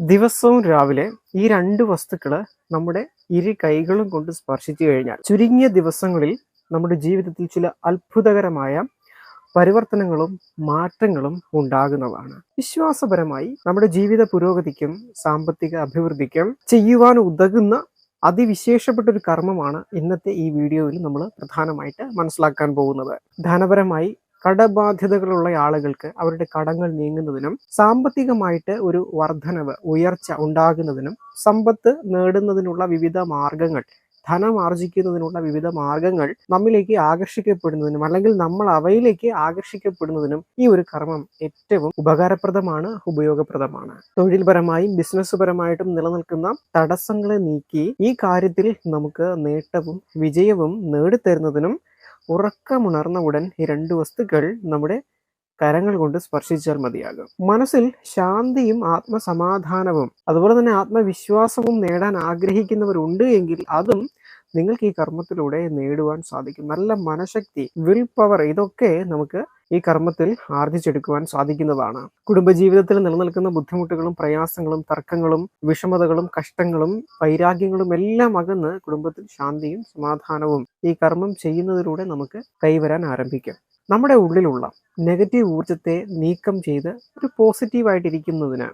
ദിവസവും രാവിലെ ഈ രണ്ട് വസ്തുക്കൾ നമ്മുടെ ഇരു കൈകളും കൊണ്ട് സ്പർശിച്ചു കഴിഞ്ഞാൽ ചുരുങ്ങിയ ദിവസങ്ങളിൽ നമ്മുടെ ജീവിതത്തിൽ ചില അത്ഭുതകരമായ പരിവർത്തനങ്ങളും മാറ്റങ്ങളും ഉണ്ടാകുന്നതാണ്. വിശ്വാസപരമായി നമ്മുടെ ജീവിത പുരോഗതിക്കും സാമ്പത്തിക അഭിവൃദ്ധിക്കും ചെയ്യുവാൻ ഉതകുന്ന അതിവിശേഷപ്പെട്ട ഒരു കർമ്മമാണ് ഇന്നത്തെ ഈ വീഡിയോയിൽ നമ്മൾ പ്രധാനമായിട്ട് മനസ്സിലാക്കാൻ പോകുന്നത്. ധനപരമായി കടബാധ്യതകളുള്ള ആളുകൾക്ക് അവരുടെ കടങ്ങൾ നീങ്ങുന്നതിനും സാമ്പത്തികമായിട്ട് ഒരു വർധനവ് ഉയർച്ച ഉണ്ടാകുന്നതിനും സമ്പത്ത് നേടുന്നതിനുള്ള വിവിധ മാർഗങ്ങൾ ധനം ആർജിക്കുന്നതിനുള്ള വിവിധ മാർഗങ്ങൾ നമ്മിലേക്ക് ആകർഷിക്കപ്പെടുന്നതിനും അല്ലെങ്കിൽ നമ്മൾ അവയിലേക്ക് ആകർഷിക്കപ്പെടുന്നതിനും ഈ ഒരു കർമ്മം ഏറ്റവും ഉപകാരപ്രദമാണ് ഉപയോഗപ്രദമാണ്. തൊഴിൽപരമായും ബിസിനസ് പരമായിട്ടും നിലനിൽക്കുന്ന തടസ്സങ്ങളെ നീക്കി ഈ കാര്യത്തിൽ നമുക്ക് നേട്ടവും വിജയവും നേടിത്തരുന്നതിനും ഉറക്കമുണർന്ന ഉടൻ ഈ രണ്ട് വസ്തുക്കൾ നമ്മുടെ കരങ്ങൾ കൊണ്ട് സ്പർശിച്ചാൽ മതിയാകും. മനസ്സിൽ ശാന്തിയും ആത്മസമാധാനവും അതുപോലെ തന്നെ ആത്മവിശ്വാസവും നേടാൻ ആഗ്രഹിക്കുന്നവരുണ്ട് എങ്കിൽ അതും നിങ്ങൾക്ക് ഈ കർമ്മത്തിലൂടെ നേടുവാൻ സാധിക്കും. നല്ല മനഃശക്തി വിൽ പവർ ഇതൊക്കെ നമുക്ക് ഈ കർമ്മത്തിൽ ആർജിച്ചെടുക്കുവാൻ സാധിക്കുന്നതാണ്. കുടുംബജീവിതത്തിൽ നിലനിൽക്കുന്ന ബുദ്ധിമുട്ടുകളും പ്രയാസങ്ങളും തർക്കങ്ങളും വിഷമതകളും കഷ്ടങ്ങളും വൈരാഗ്യങ്ങളും എല്ലാം അകന്ന് കുടുംബത്തിൽ ശാന്തിയും സമാധാനവും ഈ കർമ്മം ചെയ്യുന്നതിലൂടെ നമുക്ക് കൈവരാൻ ആരംഭിക്കാം. നമ്മുടെ ഉള്ളിലുള്ള നെഗറ്റീവ് ഊർജത്തെ നീക്കം ചെയ്ത് ഒരു പോസിറ്റീവായിട്ടിരിക്കുന്നതിന്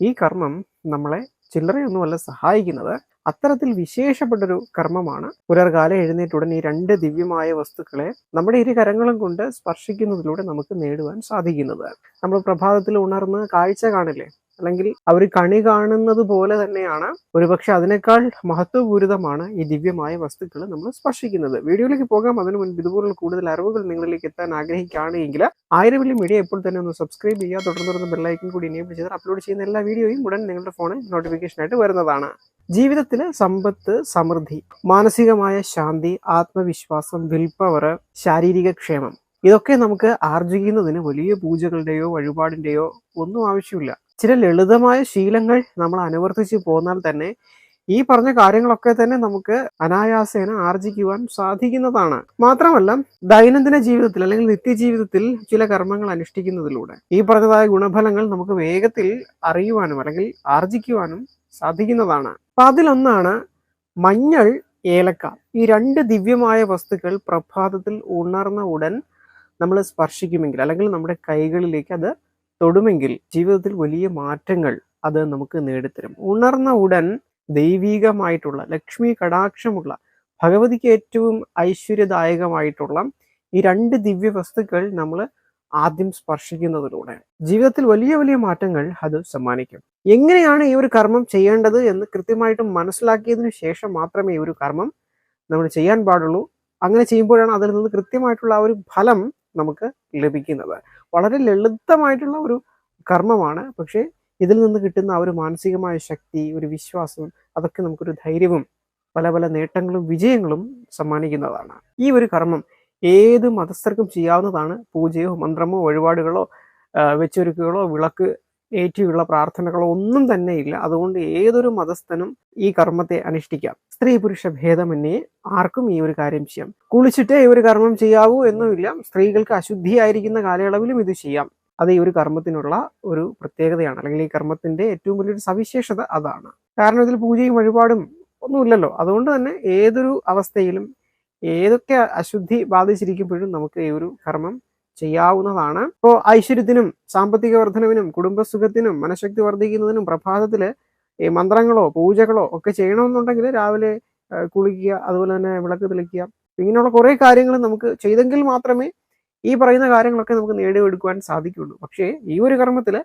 ഈ കർമ്മം നമ്മളെ ചില്ലറയൊന്നുമല്ല സഹായിക്കുന്നത്. അത്തരത്തിൽ വിശേഷപ്പെട്ടൊരു കർമ്മമാണ്. പുലർകാല എഴുന്നേറ്റുടൻ ഈ രണ്ട് ദിവ്യമായ വസ്തുക്കളെ നമ്മുടെ ഇരു കരങ്ങളും കൊണ്ട് സ്പർശിക്കുന്നതിലൂടെ നമുക്ക് നേടുവാൻ സാധിക്കുന്നത്. നമ്മൾ പ്രഭാതത്തിൽ ഉണർന്ന് കാഴ്ച കാണില്ലേ? അല്ലെങ്കിൽ അവർ കണി കാണുന്നത് പോലെ തന്നെയാണ്. ഒരുപക്ഷെ അതിനേക്കാൾ മഹത്വപൂരിതമാണ് ഈ ദിവ്യമായ വസ്തുക്കൾ നമ്മൾ സ്പർശിക്കുന്നത്. വീഡിയോയിലേക്ക് പോകാം. അതിനു മുൻപ് ഇതുപോലുള്ള കൂടുതൽ അറിവുകൾ നിങ്ങളിലേക്ക് എത്താൻ ആഗ്രഹിക്കുകയാണെങ്കിൽ ആയിരം വലിയ മീഡിയ എപ്പോൾ തന്നെ ഒന്ന് സബ്സ്ക്രൈബ് ചെയ്യുക. തുടർന്ന് തുടർന്ന് ബെല്ലൈക്കൻ കൂടി എനേബിൾ ചെയ്ത് അപ്ലോഡ് ചെയ്യുന്ന എല്ലാ വീഡിയോയും ഉടൻ നിങ്ങളുടെ ഫോണിൽ നോട്ടിഫിക്കേഷൻ ആയിട്ട് വരുന്നതാണ്. ജീവിതത്തിൽ സമ്പത്ത് സമൃദ്ധി മാനസികമായ ശാന്തി ആത്മവിശ്വാസം വിൽപ്പവർ ശാരീരിക ക്ഷേമം. ഇതൊക്കെ നമുക്ക് ആർജിക്കുന്നതിന് വലിയ പൂജകളുടെയോ വഴിപാടിന്റെയോ ഒന്നും ആവശ്യമില്ല. ചില ലളിതമായ ശീലങ്ങൾ നമ്മൾ അനുവർത്തിച്ച് പോന്നാൽ തന്നെ ഈ പറഞ്ഞ കാര്യങ്ങളൊക്കെ തന്നെ നമുക്ക് അനായാസേന ആർജിക്കുവാൻ സാധിക്കുന്നതാണ്. മാത്രമല്ല ദൈനംദിന ജീവിതത്തിൽ അല്ലെങ്കിൽ നിത്യജീവിതത്തിൽ ചില കർമ്മങ്ങൾ അനുഷ്ഠിക്കുന്നതിലൂടെ ഈ പറഞ്ഞതായ ഗുണഫലങ്ങൾ നമുക്ക് വേഗത്തിൽ അറിയുവാനും അല്ലെങ്കിൽ ആർജിക്കുവാനും സാധിക്കുന്നതാണ്. അപ്പൊ അതിലൊന്നാണ് മഞ്ഞൾ ഏലക്ക. ഈ രണ്ട് ദിവ്യമായ വസ്തുക്കൾ പ്രഭാതത്തിൽ ഉണർന്ന ഉടൻ നമ്മൾ സ്പർശിക്കുമെങ്കിൽ അല്ലെങ്കിൽ നമ്മുടെ കൈകളിലേക്ക് അത് തൊടുമെങ്കിൽ ജീവിതത്തിൽ വലിയ മാറ്റങ്ങൾ അത് നമുക്ക് നേടിത്തരും. ഉണർന്ന ഉടൻ ദൈവീകമായിട്ടുള്ള ലക്ഷ്മി കടാക്ഷമുള്ള ഭഗവതിക്ക് ഏറ്റവും ഐശ്വര്യദായകമായിട്ടുള്ള ഈ രണ്ട് ദിവ്യ വസ്തുക്കൾ നമ്മൾ ആദ്യം സ്പർശിക്കുന്നതിലൂടെ ജീവിതത്തിൽ വലിയ വലിയ മാറ്റങ്ങൾ അത് സമ്മാനിക്കും. എങ്ങനെയാണ് ഈ ഒരു കർമ്മം ചെയ്യേണ്ടത് എന്ന് കൃത്യമായിട്ടും മനസ്സിലാക്കിയതിനു ശേഷം മാത്രമേ ഈ ഒരു കർമ്മം നമ്മൾ ചെയ്യാൻ പാടുള്ളൂ. അങ്ങനെ ചെയ്യുമ്പോഴാണ് അതിൽ നിന്ന് കൃത്യമായിട്ടുള്ള ആ ഒരു ഫലം നമുക്ക് ലഭിക്കുന്നത്. വളരെ ലളിതമായിട്ടുള്ള ഒരു കർമ്മമാണ്. പക്ഷേ ഇതിൽ നിന്ന് കിട്ടുന്ന ആ ഒരു മാനസികമായ ശക്തി ഒരു വിശ്വാസം അതൊക്കെ നമുക്കൊരു ധൈര്യവും പല പല നേട്ടങ്ങളും വിജയങ്ങളും സമ്മാനിക്കുന്നതാണ്. ഈ ഒരു കർമ്മം ഏത് മതസ്ഥർക്കും ചെയ്യാവുന്നതാണ്. പൂജയോ മന്ത്രമോ വഴിപാടുകളോ വെച്ചൊരുക്കുകളോ വിളക്ക് ഏറ്റിയുള്ള പ്രാർത്ഥനകളോ ഒന്നും തന്നെ ഇല്ല. അതുകൊണ്ട് ഏതൊരു മതസ്ഥനും ഈ കർമ്മത്തെ അനുഷ്ഠിക്കാം. സ്ത്രീ പുരുഷ ഭേദമന്യേ ആർക്കും ഈ ഒരു കാര്യം ചെയ്യാം. കുളിച്ചിട്ടേ ഈ ഒരു കർമ്മം ചെയ്യാവൂ എന്നുമില്ല. സ്ത്രീകൾക്ക് അശുദ്ധിയായിരിക്കുന്ന കാലയളവിലും ഇത് ചെയ്യാം. അത് ഈ ഒരു കർമ്മത്തിനുള്ള ഒരു പ്രത്യേകതയാണ്. അല്ലെങ്കിൽ ഈ കർമ്മത്തിന്റെ ഏറ്റവും വലിയൊരു സവിശേഷത അതാണ്. കാരണം ഇതിൽ പൂജയും വഴിപാടും ഒന്നുമില്ലല്ലോ. അതുകൊണ്ട് തന്നെ ഏതൊരു അവസ്ഥയിലും ഏതൊക്കെ അശുദ്ധി ബാധിച്ചിരിക്കുമ്പോഴും നമുക്ക് ഈ ഒരു കർമ്മം ചെയ്യാവുന്നതാണ്. ഇപ്പോൾ ഐശ്വര്യത്തിനും സാമ്പത്തിക വർധനവിനും കുടുംബസുഖത്തിനും മനഃശക്തി വർദ്ധിക്കുന്നതിനും പ്രഭാതത്തിൽ ഈ മന്ത്രങ്ങളോ പൂജകളോ ഒക്കെ ചെയ്യണമെന്നുണ്ടെങ്കിൽ രാവിലെ കുളിക്കുക അതുപോലെ തന്നെ വിളക്ക് തെളിക്കുക ഇങ്ങനെയുള്ള കുറേ കാര്യങ്ങൾ നമുക്ക് ചെയ്തെങ്കിൽ മാത്രമേ ഈ പറയുന്ന കാര്യങ്ങളൊക്കെ നമുക്ക് നേടിയെടുക്കുവാൻ സാധിക്കുകയുള്ളൂ. പക്ഷേ ഈ ഒരു കർമ്മത്തിൽ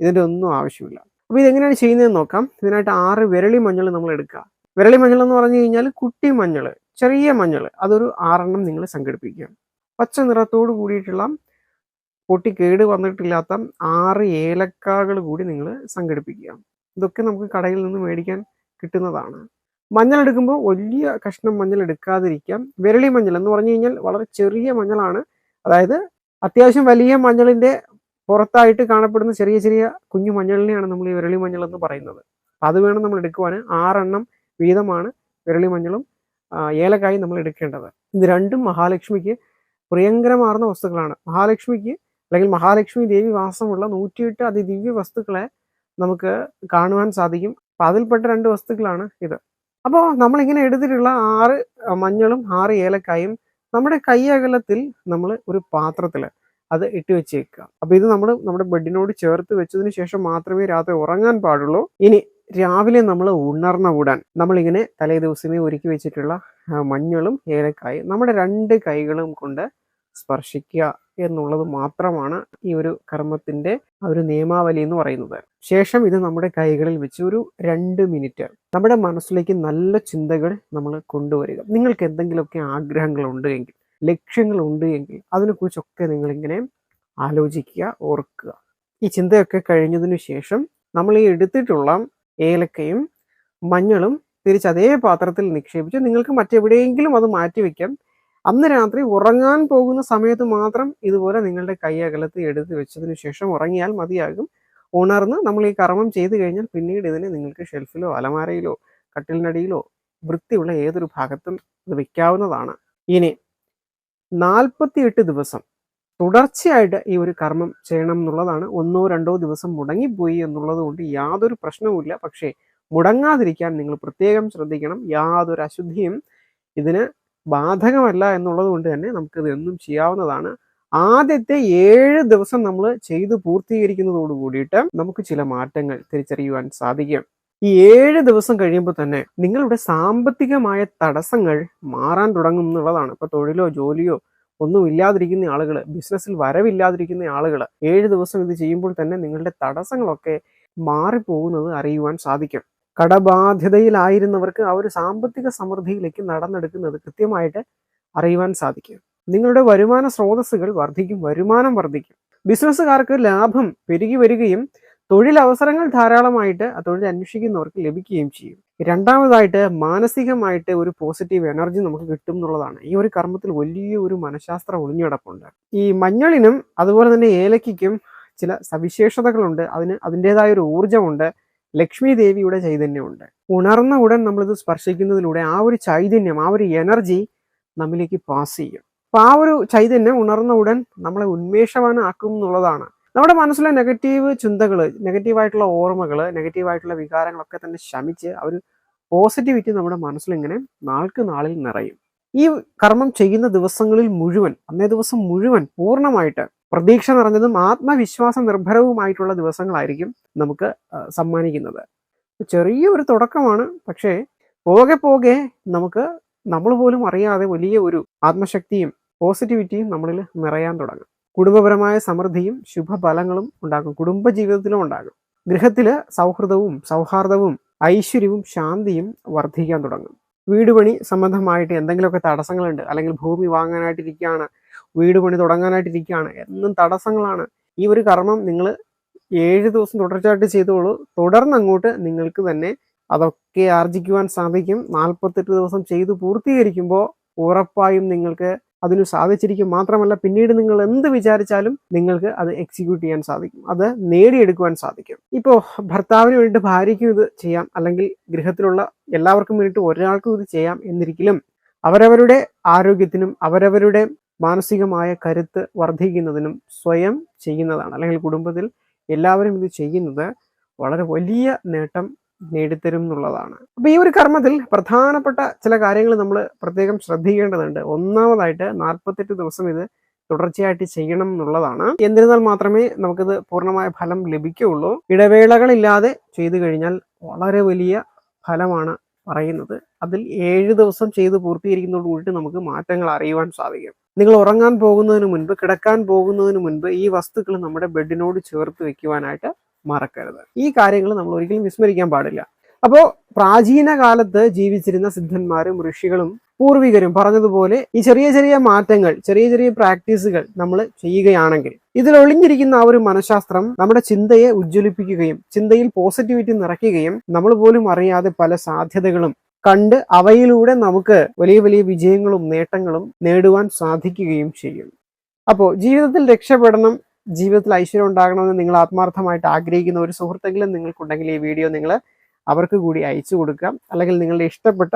ഇതിന്റെ ഒന്നും ആവശ്യമില്ല. അപ്പോൾ ഇതെങ്ങനെയാണ് ചെയ്യുന്നതെന്ന് നോക്കാം. ഇതിനായിട്ട് ആറ് വിരളി മഞ്ഞൾ നമ്മൾ എടുക്കുക. വിരളി മഞ്ഞൾ എന്ന് പറഞ്ഞു കഴിഞ്ഞാൽ കുട്ടി മഞ്ഞൾ ചെറിയ മഞ്ഞൾ അതൊരു ആറെണ്ണം നിങ്ങൾ സംഘടിപ്പിക്കുക. പച്ച നിറത്തോട് കൂടിയിട്ടുള്ള പൊട്ടി കേട് വന്നിട്ടില്ലാത്ത ആറ് ഏലക്കാകൾ കൂടി നിങ്ങൾ സംഘടിപ്പിക്കുക. ഇതൊക്കെ നമുക്ക് കടയിൽ നിന്ന് മേടിക്കാൻ കിട്ടുന്നതാണ്. മഞ്ഞൾ എടുക്കുമ്പോൾ വലിയ കഷ്ണം മഞ്ഞൾ എടുക്കാതിരിക്കാം വിരളി മഞ്ഞൾ എന്ന് പറഞ്ഞു കഴിഞ്ഞാൽ വളരെ ചെറിയ മഞ്ഞളാണ്. അതായത് അത്യാവശ്യം വലിയ മഞ്ഞളിന്റെ പുറത്തായിട്ട് കാണപ്പെടുന്ന ചെറിയ ചെറിയ കുഞ്ഞു മഞ്ഞളിനെയാണ് നമ്മൾ ഈ വിരളി മഞ്ഞൾ എന്ന് പറയുന്നത്. അത് വേണം നമ്മൾ എടുക്കുവാൻ. ആറെണ്ണം വീതമാണ് വിരളി മഞ്ഞളും ഏലക്കായും നമ്മൾ എടുക്കേണ്ടത്. ഇത് രണ്ടും മഹാലക്ഷ്മിക്ക് പ്രിയങ്കരമാർന്ന വസ്തുക്കളാണ്. മഹാലക്ഷ്മിക്ക് അല്ലെങ്കിൽ മഹാലക്ഷ്മി ദേവി വാസമുള്ള നൂറ്റിയെട്ട് അതിദിവ്യ വസ്തുക്കളെ നമുക്ക് കാണുവാൻ സാധിക്കും. അപ്പൊ അതിൽപ്പെട്ട രണ്ട് വസ്തുക്കളാണ് ഇത്. അപ്പോൾ നമ്മളിങ്ങനെ എടുത്തിട്ടുള്ള ആറ് മഞ്ഞളും ആറ് ഏലക്കായും നമ്മുടെ കൈയകലത്തിൽ നമ്മൾ ഒരു പാത്രത്തിൽ അത് ഇട്ട് വെച്ചേക്കുക. അപ്പൊ ഇത് നമ്മൾ നമ്മുടെ ബെഡിനോട് ചേർത്ത് വെച്ചതിന് ശേഷം മാത്രമേ രാത്രി ഉറങ്ങാൻ പാടുള്ളൂ. ഇനി രാവിലെ നമ്മൾ ഉണർന്ന ഉടൻ നമ്മളിങ്ങനെ തലേ ദിവസമേ ഒരുക്കി വെച്ചിട്ടുള്ള മഞ്ഞളും ഏലക്കായും നമ്മുടെ രണ്ട് കൈകളും കൊണ്ട് സ്പർശിക്കുക എന്നുള്ളത് മാത്രമാണ് ഈ ഒരു കർമ്മത്തിന്റെ ഒരു നിയമാവലി എന്ന് പറയുന്നത്. ശേഷം ഇത് നമ്മുടെ കൈകളിൽ വെച്ച് ഒരു രണ്ട് മിനിറ്റ് നമ്മുടെ മനസ്സിലേക്ക് നല്ല ചിന്തകൾ നമ്മൾ കൊണ്ടുവരിക. നിങ്ങൾക്ക് എന്തെങ്കിലുമൊക്കെ ആഗ്രഹങ്ങളുണ്ട് എങ്കിൽ ലക്ഷ്യങ്ങൾ ഉണ്ട് എങ്കിൽ അതിനെക്കുറിച്ചൊക്കെ നിങ്ങളിങ്ങനെ ആലോചിക്കുക ഓർക്കുക. ഈ ചിന്തയൊക്കെ കഴിഞ്ഞതിനു ശേഷം നമ്മൾ ഈ എടുത്തിട്ടുള്ള ഏലക്കയും മഞ്ഞളും തിരിച്ച് അതേ പാത്രത്തിൽ നിക്ഷേപിച്ച് നിങ്ങൾക്ക് മറ്റെവിടെയെങ്കിലും അത് മാറ്റി വെക്കാം. അന്ന് രാത്രി ഉറങ്ങാൻ പോകുന്ന സമയത്ത് മാത്രം ഇതുപോലെ നിങ്ങളുടെ കൈ അകലത്ത് എടുത്ത് വെച്ചതിന് ശേഷം ഉറങ്ങിയാൽ മതിയാകും. ഉണർന്ന് നമ്മൾ ഈ കർമ്മം ചെയ്തു കഴിഞ്ഞാൽ പിന്നീട് ഇതിനെ നിങ്ങൾക്ക് ഷെൽഫിലോ അലമാരയിലോ കട്ടിലിനടിയിലോ വൃത്തിയുള്ള ഏതൊരു ഭാഗത്തും ഇത് വെക്കാവുന്നതാണ്. ഇനി നാൽപ്പത്തിയെട്ട് ദിവസം തുടർച്ചയായിട്ട് ഈ ഒരു കർമ്മം ചെയ്യണം എന്നുള്ളതാണ്. ഒന്നോ രണ്ടോ ദിവസം മുടങ്ങിപ്പോയി എന്നുള്ളത് കൊണ്ട് യാതൊരു പ്രശ്നവുമില്ല പക്ഷേ മുടങ്ങാതിരിക്കാൻ നിങ്ങൾ പ്രത്യേകം ശ്രദ്ധിക്കണം. യാതൊരു അശുദ്ധിയും ഇതിന് ബാധകമല്ല എന്നുള്ളത് കൊണ്ട് തന്നെ നമുക്കിത് എന്നും ചെയ്യാവുന്നതാണ്. ആദ്യത്തെ ഏഴ് ദിവസം നമ്മൾ ചെയ്തു പൂർത്തീകരിക്കുന്നതോട് കൂടിയിട്ട് നമുക്ക് ചില മാറ്റങ്ങൾ തിരിച്ചറിയുവാൻ സാധിക്കും. ഈ ഏഴ് ദിവസം കഴിയുമ്പോൾ തന്നെ നിങ്ങളുടെ സാമ്പത്തികമായ തടസ്സങ്ങൾ മാറാൻ തുടങ്ങും എന്നുള്ളതാണ്. ഇപ്പൊ തൊഴിലോ ജോലിയോ ഒന്നും ഇല്ലാതിരിക്കുന്ന ആളുകൾ ബിസിനസ്സിൽ വരവില്ലാതിരിക്കുന്ന ആളുകൾ ഏഴ് ദിവസം ഇത് ചെയ്യുമ്പോൾ തന്നെ നിങ്ങളുടെ തടസ്സങ്ങളൊക്കെ മാറിപ്പോകുന്നത് അറിയുവാൻ സാധിക്കും. കടബാധ്യതയിലായിരുന്നവർക്ക് ആ ഒരു സാമ്പത്തിക സമൃദ്ധിയിലേക്ക് നടന്നെടുക്കുന്നത് കൃത്യമായിട്ട് അറിയുവാൻ സാധിക്കും. നിങ്ങളുടെ വരുമാന സ്രോതസ്സുകൾ വർദ്ധിക്കും വരുമാനം വർദ്ധിക്കും. ബിസിനസ്സുകാർക്ക് ലാഭം പെരുകി വരികയും തൊഴിലവസരങ്ങൾ ധാരാളമായിട്ട് ആ തൊഴിൽ അന്വേഷിക്കുന്നവർക്ക് ലഭിക്കുകയും ചെയ്യും. രണ്ടാമതായിട്ട് മാനസികമായിട്ട് ഒരു പോസിറ്റീവ് എനർജി നമുക്ക് കിട്ടും എന്നുള്ളതാണ്. ഈ ഒരു കർമ്മത്തിൽ വലിയ ഒരു മനഃശാസ്ത്ര ഒളിഞ്ഞിടപ്പുണ്ട് ഈ മഞ്ഞളിനും അതുപോലെ തന്നെ ഏലയ്ക്കും ചില സവിശേഷതകളുണ്ട്. അതിന് അതിന്റെതായ ഒരു ഊർജമുണ്ട്. ലക്ഷ്മി ദേവിയുടെ ചൈതന്യമുണ്ട്. ഉണർന്ന ഉടൻ നമ്മളിത് സ്പർശിക്കുന്നതിലൂടെ ആ ഒരു ചൈതന്യം ആ ഒരു എനർജി നമ്മിലേക്ക് പാസ് ചെയ്യും. അപ്പൊ ആ ഒരു ചൈതന്യം ഉണർന്ന ഉടൻ നമ്മളെ ഉന്മേഷവാനാക്കും എന്നുള്ളതാണ്. നമ്മുടെ മനസ്സിലെ നെഗറ്റീവ് ചിന്തകൾ നെഗറ്റീവായിട്ടുള്ള ഓർമ്മകൾ നെഗറ്റീവായിട്ടുള്ള വികാരങ്ങളൊക്കെ തന്നെ ശമിച്ച് ഒരു പോസിറ്റിവിറ്റി നമ്മുടെ മനസ്സിലിങ്ങനെ നാൾക്ക് നാളിൽ നിറയും. ഈ കർമ്മം ചെയ്യുന്ന ദിവസങ്ങളിൽ മുഴുവൻ അന്നേ ദിവസം മുഴുവൻ പൂർണമായിട്ട് പ്രതീക്ഷ നിറഞ്ഞതും ആത്മവിശ്വാസ നിർഭരവുമായിട്ടുള്ള ദിവസങ്ങളായിരിക്കും നമുക്ക് സമ്മാനിക്കുന്നത് സമ്മാനിക്കുന്നത്. ചെറിയൊരു തുടക്കമാണ് പക്ഷേ പോകെ പോകെ നമുക്ക് നമ്മൾ പോലും അറിയാതെ വലിയ ഒരു ആത്മശക്തിയും പോസിറ്റിവിറ്റിയും നമ്മളിൽ നിറയാൻ തുടങ്ങും. കുടുംബപരമായ സമൃദ്ധിയും ശുഭഫലങ്ങളും ഉണ്ടാകും കുടുംബ ജീവിതത്തിലും ഉണ്ടാകും. ഗൃഹത്തിൽ സൗഹൃദവും സൗഹാർദ്ദവും ഐശ്വര്യവും ശാന്തിയും വർദ്ധിക്കാൻ തുടങ്ങും. വീട് പണി സംബന്ധമായിട്ട് എന്തെങ്കിലുമൊക്കെ തടസ്സങ്ങളുണ്ട് അല്ലെങ്കിൽ ഭൂമി വാങ്ങാനായിട്ടിരിക്കുകയാണ് വീട് പണി തുടങ്ങാനായിട്ടിരിക്കുകയാണ് എന്നും തടസ്സങ്ങളാണ്. ഈ ഒരു കർമ്മം നിങ്ങൾ ഏഴ് ദിവസം തുടർച്ചയായിട്ട് ചെയ്തോളൂ. തുടർന്ന് അങ്ങോട്ട് നിങ്ങൾക്ക് തന്നെ അതൊക്കെ ആർജിക്കുവാൻ സാധിക്കും. നാൽപ്പത്തെട്ട് ദിവസം ചെയ്തു പൂർത്തീകരിക്കുമ്പോൾ ഉറപ്പായും നിങ്ങൾക്ക് അതിന് സാധിച്ചിരിക്കും. മാത്രമല്ല പിന്നീട് നിങ്ങൾ എന്ത് വിചാരിച്ചാലും നിങ്ങൾക്ക് അത് എക്സിക്യൂട്ട് ചെയ്യാൻ സാധിക്കും. അത് നേടിയെടുക്കുവാൻ സാധിക്കും. ഇപ്പോൾ ഭർത്താവിന് വേണ്ടി ഭാര്യയ്ക്കും ഇത് ചെയ്യാം. അല്ലെങ്കിൽ ഗൃഹത്തിലുള്ള എല്ലാവർക്കും വേണ്ടിയിട്ട് ഒരാൾക്കും ഇത് ചെയ്യാം എന്നിരിക്കലും അവരവരുടെ ആരോഗ്യത്തിനും അവരവരുടെ മാനസികമായ കരുത്ത് വർദ്ധിക്കുന്നതിനും സ്വയം ചെയ്യുന്നതാണ്. അല്ലെങ്കിൽ കുടുംബത്തിൽ എല്ലാവരും ഇത് ചെയ്യുന്നത് വളരെ വലിയ നേട്ടം നേടിത്തരും എന്നുള്ളതാണ്. അപ്പൊ ഈ ഒരു കർമ്മത്തിൽ പ്രധാനപ്പെട്ട ചില കാര്യങ്ങൾ നമ്മൾ പ്രത്യേകം ശ്രദ്ധിക്കേണ്ടതുണ്ട്. ഒന്നാമതായിട്ട് നാൽപ്പത്തെട്ട് ദിവസം ഇത് തുടർച്ചയായിട്ട് ചെയ്യണം എന്നുള്ളതാണ്. എന്നിരുന്നാൽ മാത്രമേ നമുക്കിത് പൂർണമായ ഫലം ലഭിക്കുകയുള്ളൂ. ഇടവേളകളില്ലാതെ ചെയ്തു കഴിഞ്ഞാൽ വളരെ വലിയ ഫലമാണ് പറയുന്നത്. അതിൽ ഏഴ് ദിവസം ചെയ്ത് പൂർത്തീകരിക്കുന്നതോട് കൂടിയിട്ട് നമുക്ക് മാറ്റങ്ങൾ അറിയുവാൻ സാധിക്കും. നിങ്ങൾ ഉറങ്ങാൻ പോകുന്നതിന് മുൻപ് കിടക്കാൻ പോകുന്നതിന് മുൻപ് ഈ വസ്തുക്കൾ നമ്മുടെ ബെഡിനോട് ചേർത്ത് വെക്കുവാനായിട്ട് മറക്കരുത്. ഈ കാര്യങ്ങൾ നമ്മൾ ഒരിക്കലും വിസ്മരിക്കാൻ പാടില്ല. അപ്പോൾ പ്രാചീന കാലത്ത് ജീവിച്ചിരുന്ന സിദ്ധന്മാരും ഋഷികളും പൂർവികരും പറഞ്ഞതുപോലെ ഈ ചെറിയ ചെറിയ മാറ്റങ്ങൾ ചെറിയ ചെറിയ പ്രാക്ടീസുകൾ നമ്മൾ ചെയ്യുകയാണെങ്കിൽ ഇതിൽ ഒളിഞ്ഞിരിക്കുന്ന ആ ഒരു മനഃശാസ്ത്രം നമ്മുടെ ചിന്തയെ ഉജ്ജ്വലിപ്പിക്കുകയും ചിന്തയിൽ പോസിറ്റിവിറ്റി നിറയ്ക്കുകയും നമ്മൾ പോലും അറിയാതെ പല സാധ്യതകളും കണ്ട് അവയിലൂടെ നമുക്ക് വലിയ വലിയ വിജയങ്ങളും നേട്ടങ്ങളും നേടുവാൻ സാധിക്കുകയും ചെയ്യും. അപ്പോൾ ജീവിതത്തിൽ രക്ഷപ്പെടണം ജീവിതത്തിൽ ഐശ്വര്യം ഉണ്ടാകണമെന്ന് നിങ്ങൾ ആത്മാർത്ഥമായിട്ട് ആഗ്രഹിക്കുന്ന ഒരു സുഹൃത്തെങ്കിലും നിങ്ങൾക്കുണ്ടെങ്കിൽ ഈ വീഡിയോ നിങ്ങൾ അവർക്ക് കൂടി അയച്ചു കൊടുക്കാം അല്ലെങ്കിൽ നിങ്ങളുടെ ഇഷ്ടപ്പെട്ട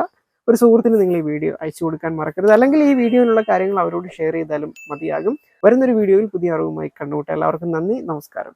ഒരു സുഹൃത്തിന് നിങ്ങൾ ഈ വീഡിയോ അയച്ചു കൊടുക്കാൻ മറക്കരുത്. അല്ലെങ്കിൽ ഈ വീഡിയോയിലുള്ള കാര്യങ്ങൾ അവരോട് ഷെയർ ചെയ്താലും മതിയാകും. വരുന്നൊരു വീഡിയോയിൽ പുതിയ അറിവുമായി കണ്ടുമുട്ടാം. എല്ലാവർക്കും നന്ദി. നമസ്കാരം.